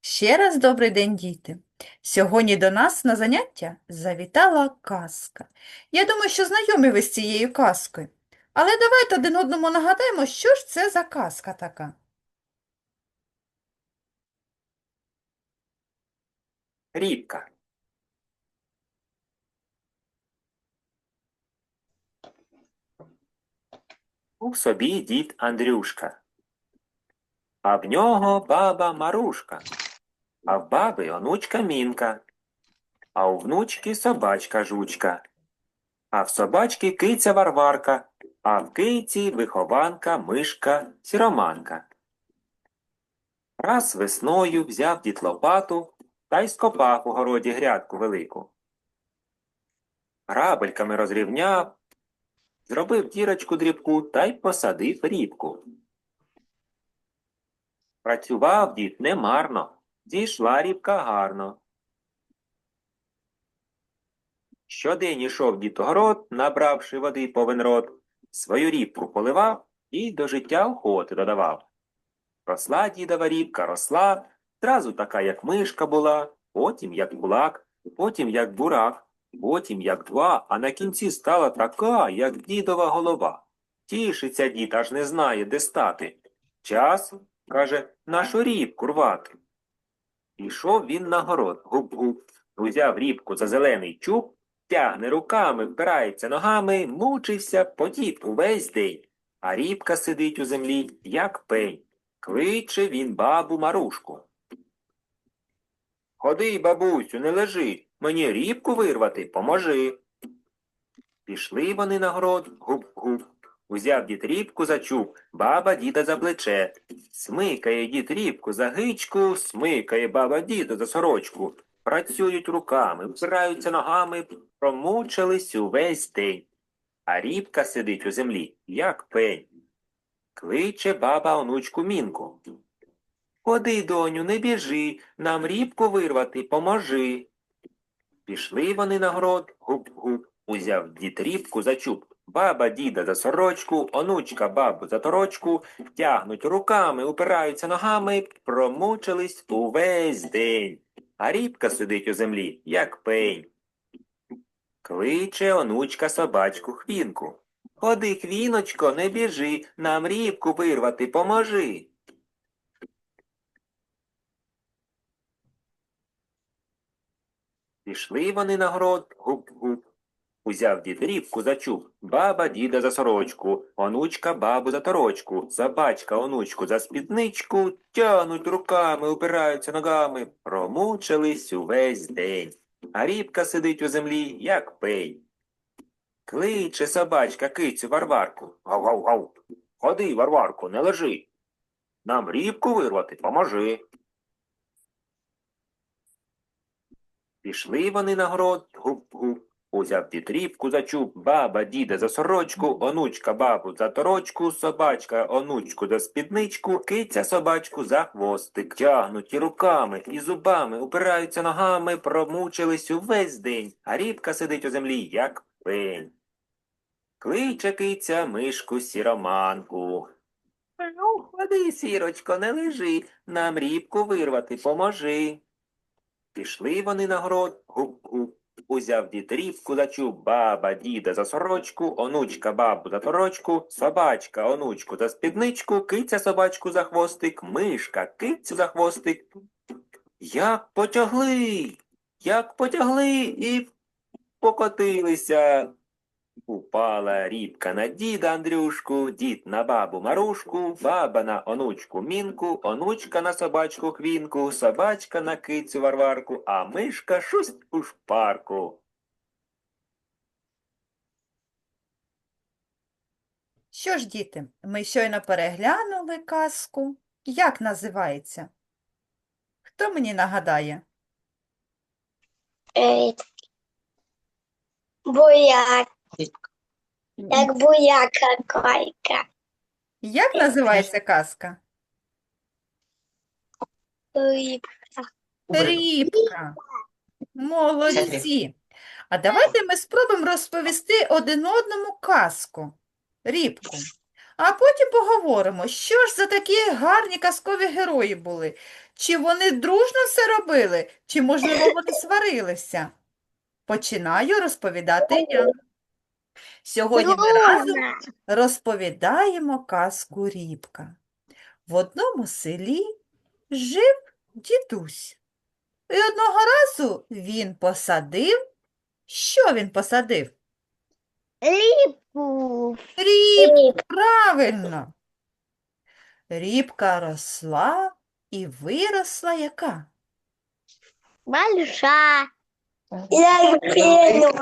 Ще раз добрий день, діти. Сьогодні до нас на заняття завітала казка. Я думаю, що знайомі ви з цією казкою. Але давайте один одному нагадаємо, що ж це за казка така. Рібка. Був собі дід Андрюшка, а в нього баба Марушка, а в баби онучка Мінка, а у внучки собачка Жучка, а в собачки киця Варварка, а в киці вихованка мишка Сіроманка. Раз весною взяв дід лопату та й скопав у городі грядку велику. Грабельками розрівняв, зробив дірочку дрібку та й посадив рібку. Працював дід немарно, зійшла рібка гарно. Щодень ішов дід у город, набравши води повен рот, свою рібку поливав і до життя охоти додавав. Росла дідова рібка, росла, зразу така, як мишка була, потім як кулак, потім як бурак, потім як два, а на кінці стала така, як дідова голова. Тішиться дід, аж не знає, де стати. Час, каже, нашу рібку рвати. Пішов він на город, гуп-гуп, узяв рібку за зелений чуб, тягне руками, впирається ногами, мучився, потів увесь день, а рібка сидить у землі, як пень. Кличе він бабу Марушку. Ходи, бабусю, не лежи. Мені рібку вирвати, поможи. Пішли вони на город, гуп-гуп. Узяв дід рібку за чуб, баба діда за плече. Смикає дід рібку за гичку, смикає баба діда за сорочку. Працюють руками, впираються ногами, промучились увесь день. А рібка сидить у землі, як пень. Кличе баба онучку Мінку. Ходи, доню, не біжи, нам рібку вирвати поможи. Пішли вони на город, гуп-гуп, узяв дід рібку за чуб. Баба діда за сорочку, онучка бабу за торочку, тягнуть руками, упираються ногами, промучились увесь день. А рібка сидить у землі, як пень. Кличе онучка собачку хвінку. Ходи, хвіночко, не біжи, нам рібку вирвати поможи. Пішли вони на город, гуп-гуп. Узяв дід рібку за чуб, баба діда за сорочку, онучка бабу за торочку, собачка онучку за спідничку, тянуть руками, упираються ногами, промучились увесь день. А рібка сидить у землі, як пень. Кличе собачка кицю Варварку. Гав-гав-гав. Ходи, Варварку, не лежи. Нам рібку вирвати поможи. Пішли вони на город, гуп-гуп. Узяв дід рібку за чуб, баба діда за сорочку, онучка бабу за торочку, собачка онучку за спідничку, киця собачку за хвостик. Тягнуті руками і зубами, упираються ногами, промучились увесь день, а рібка сидить у землі, як пень. Кличе киця мишку сіроманку. Ну, ходи, сірочко, не лежи, нам рібку вирвати поможи. Пішли вони на город, гуп-гуп. Узяв за чуб, баба діда за сорочку, онучка бабу за торочку, собачка онучку за спідничку, киця собачку за хвостик, мишка кицю за хвостик. Як потягли, як потягли і покотилися. Упала рібка на діда Андрюшку, дід на бабу Марушку, баба на онучку Мінку, онучка на собачку Хвінку, собачка на кицю Варварку, а мишка шусть у шпарку. Що ж, діти, ми щойно переглянули казку. Як називається? Хто мені нагадає? Ей, Буяк, як буяка койка. Як називається казка? Рибка. Рібка. Молодці. А давайте ми спробуємо розповісти один одному казку. Рібку, А потім поговоримо, що ж за такі гарні казкові герої були. Чи вони дружно все робили, чи, можливо, вони сварилися? Починаю розповідати я. Сьогодні ми разом розповідаємо казку Рібка. В одному селі жив дідусь. І одного разу він посадив. Що він посадив? Рібку, правильно. Рібка росла і виросла яка? Большая. Я пену.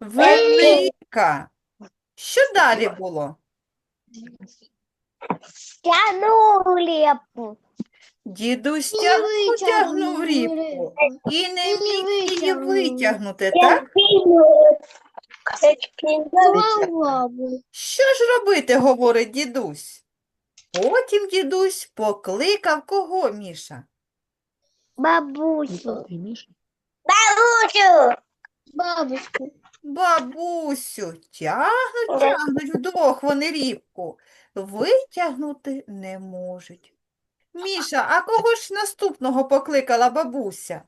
Велика. Що далі було? Тяну лепу. Дідусь тягнув, витягнув тягнув рібку і не міг її витягнути, так? Що ж робити, говорить дідусь. Потім дідусь покликав кого, Міша? Бабусю. Бабусю. Бабушку. Бабусю, тягнуть, тягнуть вдвох вони рібку. Витягнути не можуть. Міша, а кого ж наступного покликала бабуся?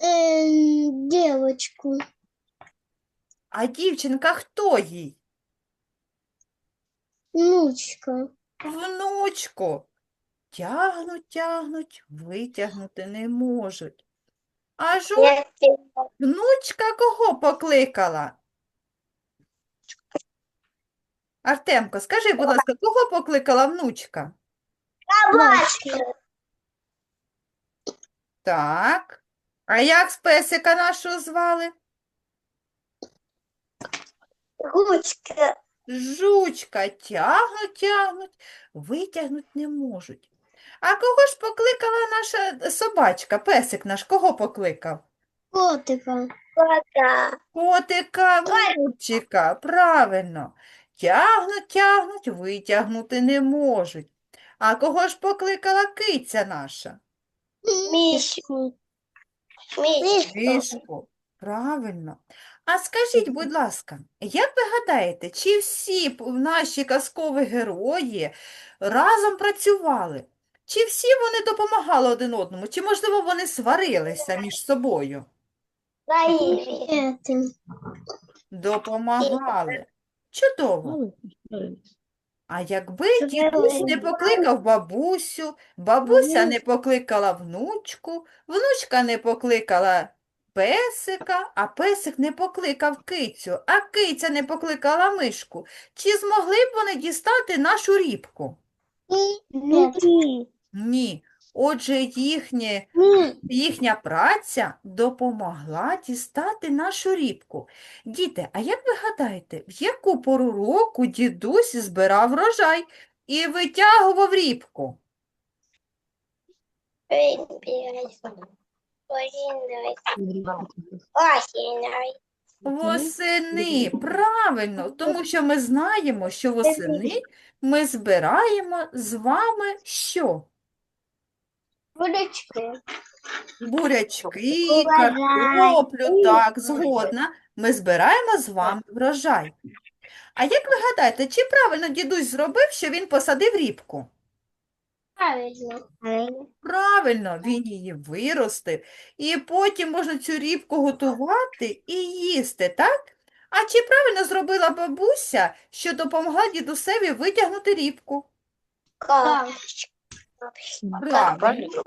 Эм, девочку. А дівчинка хто їй? Внучка. Внучко. Тягнуть, тягнуть, витягнути не можуть. Аж от внучка кого покликала? Артемко, скажи, будь ласка, кого покликала внучка? Собачка. Так. А як з песика нашого звали? Ручка. Жучка. Тягнуть, тягнуть, витягнуть не можуть. А кого ж покликала наша собачка, песик наш, кого покликав? Котика. Кота. Котика, внучика, правильно. Тягнуть, тягнуть, витягнути не можуть. А кого ж покликала киця наша? Мишку. Мишку. Правильно. А скажіть, будь ласка, як ви гадаєте, чи всі наші казкові герої разом працювали? Чи всі вони допомагали один одному? Чи, можливо, вони сварилися між собою? Допомагали. Чудово. А якби дідусь не покликав бабусю, бабуся не покликала внучку, внучка не покликала песика, а песик не покликав кицю, а киця не покликала мишку, чи змогли б вони дістати нашу рібку? Нет. Ні. Отже, їхнє Їхня праця допомогла дістати нашу рібку. Діти, а як ви гадаєте, в яку пору року дідусь збирав врожай і витягував рібку? Восени, правильно, тому що ми знаємо, що восени ми збираємо з вами що? Бурячки. Бурячки, картоплю, так, згодна. Ми збираємо з вами врожай. А як ви гадаєте, чи правильно дідусь зробив, що він посадив рібку? Правильно. Правильно, він її виростив, і потім можна цю рібку готувати і їсти, так? А чи правильно зробила бабуся, що допомогла дідусеві витягнути рібку? Правильно.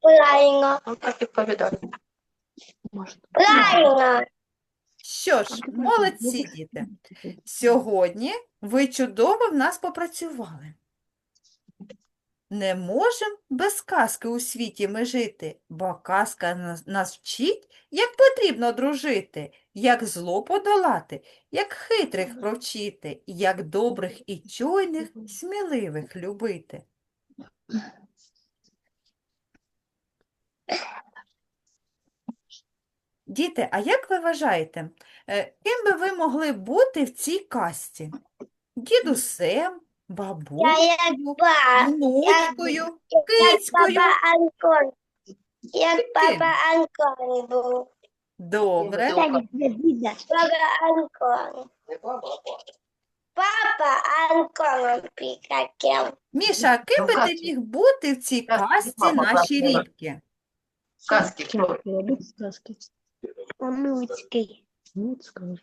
Правильно. Ну, так відповідати. Правильно. Що ж, молодці діти. Сьогодні ви чудово в нас попрацювали. Не можемо без казки у світі ми жити, бо казка нас, нас вчить, як потрібно дружити, як зло подолати, як хитрих провчити, як добрих і чуйних, сміливих любити. Діти, а як ви вважаєте, е, ким би ви могли бути в цій казці? Дідусем, бабусею, внучкою, кицькою? Як папа Антон був. Добре. Папа Антон. Папа Антоном Пикакем. Міша, а ким би ти міг бути в цій казці наші? Казки. сказки. Онучкой. Ну, скажеш.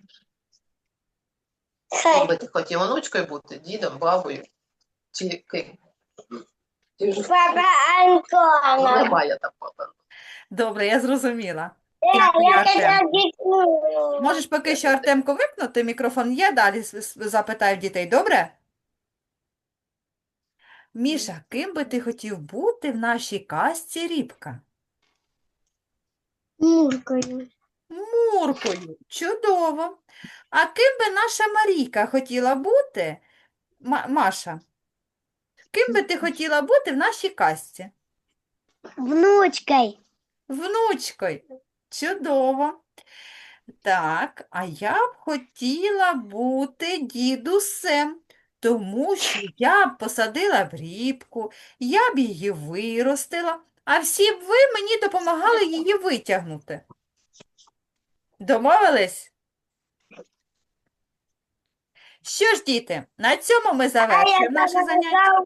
Ким би ти хотів онучкою бути? Дідом, бабою? Чи ким? Ти вже Папа ну, немає там папа. Добре, я зрозуміла. Дякую, я Артем. Можеш поки що Артемко вимкнути мікрофон, я далі запитаю дітей, добре? Міша, ким би ти хотів бути в нашій казці рібка? Муркою. Муркою. Чудово. А ким би наша Марійка хотіла бути? Ма- Маша, ким би ти хотіла бути в нашій казці? Внучкой. Внучкою. Чудово. Так, а я б хотіла бути дідусем, тому що я б посадила б рібку, я б її виростила, а всі б ви мені допомагали її витягнути. Домовились? Що ж, діти, на цьому ми завершуємо наше заняття.